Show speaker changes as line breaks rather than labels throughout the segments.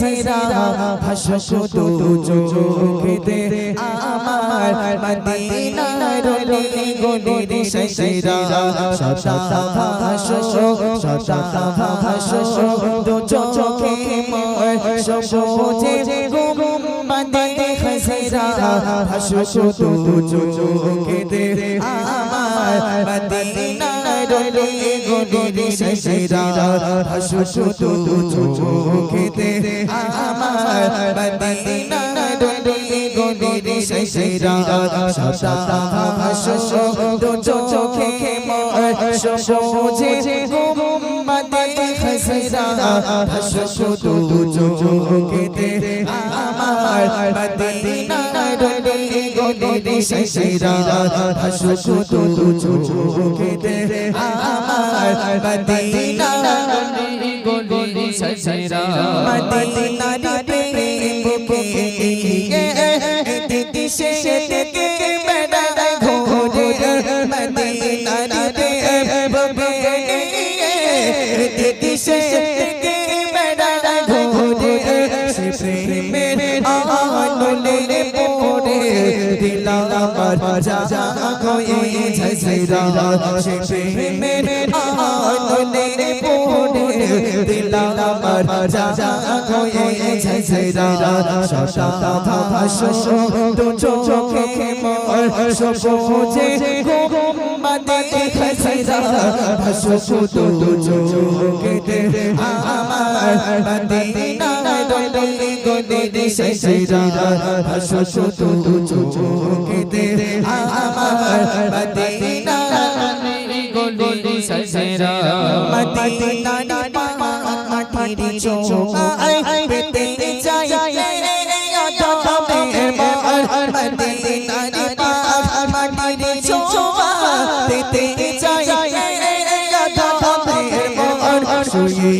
খসরা ভাসো দু চোখে আমার মদিনার রলি গলি সসরা সদা ভাসো সদা ভাসো দু চোখে সবুজে গুম্বাদে খসরা ভাসো দু চোখে আমার মদিনার রলি গলি সসরা ভাসো দু চোখে আমার রলি গলি সসরা সদা ভাসো দু চোখে সবুজে গুম্বাদে খসরা ভাসো দু চোখে আমার মদিনার রলি গলি সসরা ভাসো দু আমার মদিনার গলি সসরা মদিনার প্রেম বুকে দিশে থেকে বেড়া ঘোরে মদিনার প্রেম বুকে দিশে থেকে বেড়া ঘোরে সে প্রেমের দিলা আমার যা যা কয়ে ঝসরা সে প্রেমের আনলে পড়ে দিলা আমার যা যা কয়ে ঝসরা সদা ভাসো দু চোখে মোর সবুজে গুম্বাদে খসরা ভাসো দু চোখে আমার মদিনা দলি গলি সসরা ভাসো দু চোখে আমার মদিনা দলি সসরা মদিনা মাটির চোখায় পেতে যাই চোখা পেতে যাই শুইয়া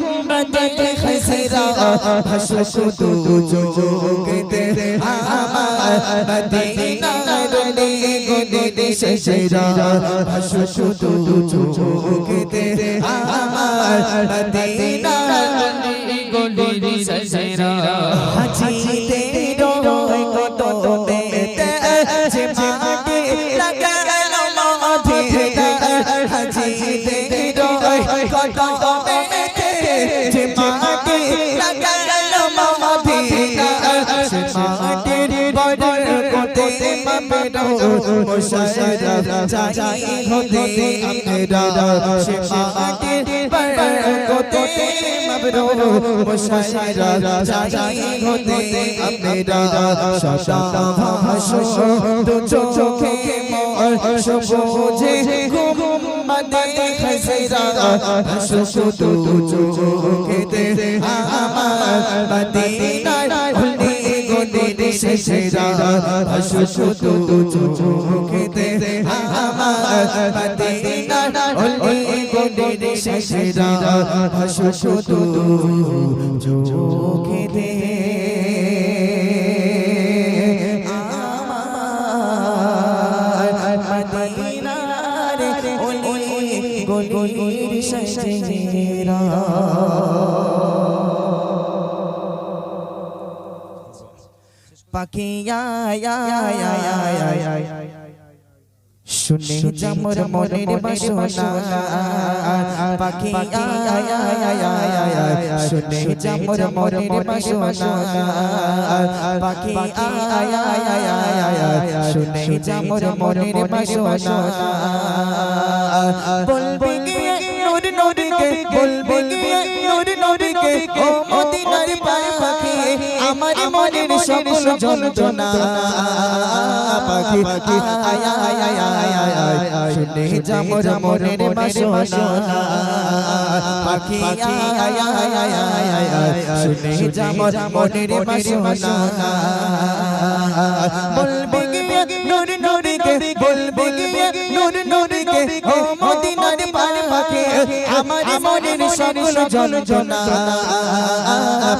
গুম্বাদে খসরা ভাসো দু চোখে আমার মদিনা রলি গলি সসরা ভাসো দু চোখে আমার মদিনা রলি গলি সসরা হাজিতে রয় কত দেতে যে মাটি লাগানো মাঠে হাজিতে রয় কত মাপেরো মুশারা যাই হতে আমরা সে মাটির বড় কোতে মাপেরো মুশারা যাই হতে আমরা সদা ভাসো দু চোখে মোর সবুজে গুম্বাদে খসরা ভাসো দু চোখে আমার মদিনার হলি গলি সসরা ভাসো দু চোখে আমার মদিনার হলি গলি সসরা ভাসো দু চোখে আমার মদিনার পাখিয়া শুনে জামর মনের বাসনা পাখিয়া শুনে জামর মনের বাসনা পাখিয়া শুনে জামর মনের বাসনা বলবে গিয়ে নূর নূরকে বলবে গিয়ে নূর নূরকে ও মদিনার মনের সকল যন্ত্রণা পাখি পাখি আয় আয় আয় শুনে যামর মনের বাসনা পাখি আয় আয় আয় শুনে যামর মনের বাসনা বলবে গিয়ে নূর নূর কে বলবে আমার মনের সকল যন্ত্রণা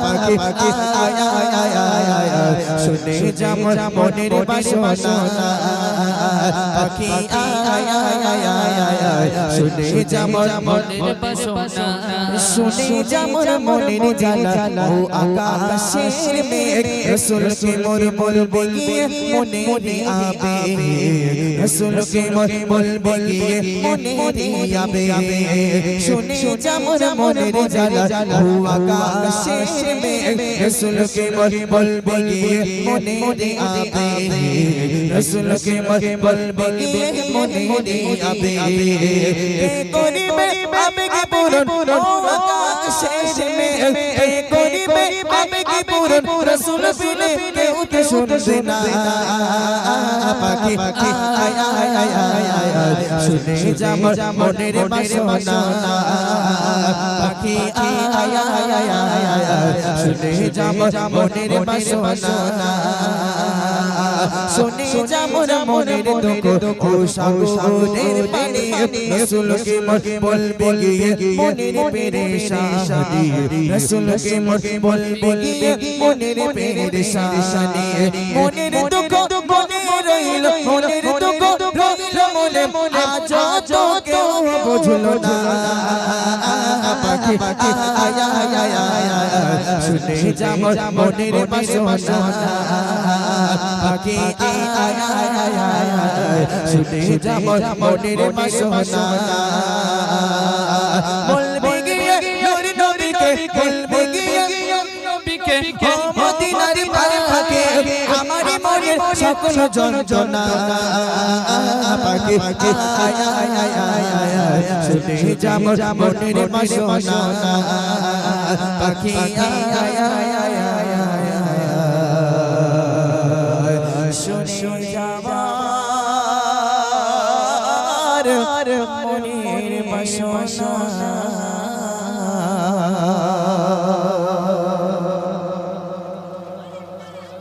পাখি পাখি আয় আয় আয় শুনে যামর মনের বাসনা পাখি শুনে যামর মনের
বাসনা,
শুনে যামর মনের জ্বালা ও আকাশের মেঘ রসুল মোর বলবে গিয়ে মনে মনে আবে। রসুল মোর বলবে গিয়ে মনে মনে আবে। শুনে যামর মনের জ্বালা ও আকাশের মেঘ রসুল মোর বলবে গিয়ে মনে মনে আবে। রসুল মোর বলবে গিয়ে মনে মনে আবে কে করিবে আবেগে পূরণ ও আকাশের মেঘ কে করিবে আবেগে পূরণ রসুল বিনে কেউ তো শুনবে না পাখি পাখি আয় আয় আয় আয় আয় আয় শুনে যামর মনের বাসনা পাখি আয় আয় আয় আয় আয় আয় আয় শুনে যামর মনের দুঃখ ও সাগরের পানি রসুল কে মোর বলবে গিয়ে মনের পেরেশানি রসুল কে মোর বলবে গিয়ে মনের পেরেশানি মনের দুঃখ মনে রইল মনের দুঃখ রইল মনে আজ তো কেউ বুঝলো না। পাখি আয় আয় আয় শুনে যামর মনের বাসনা পাখি আয় আয় আয় শুনে যামর মনের বাসনা বলবে গিয়ে নূর নবীকে বলবে গিয়ে
নবীকে
মদিনার পারে থাকে আমার মনের সকল যন্ত্রণা আয় শুনে যামর মনের বাসনা আয় শুনে যাবার মনের বাসনা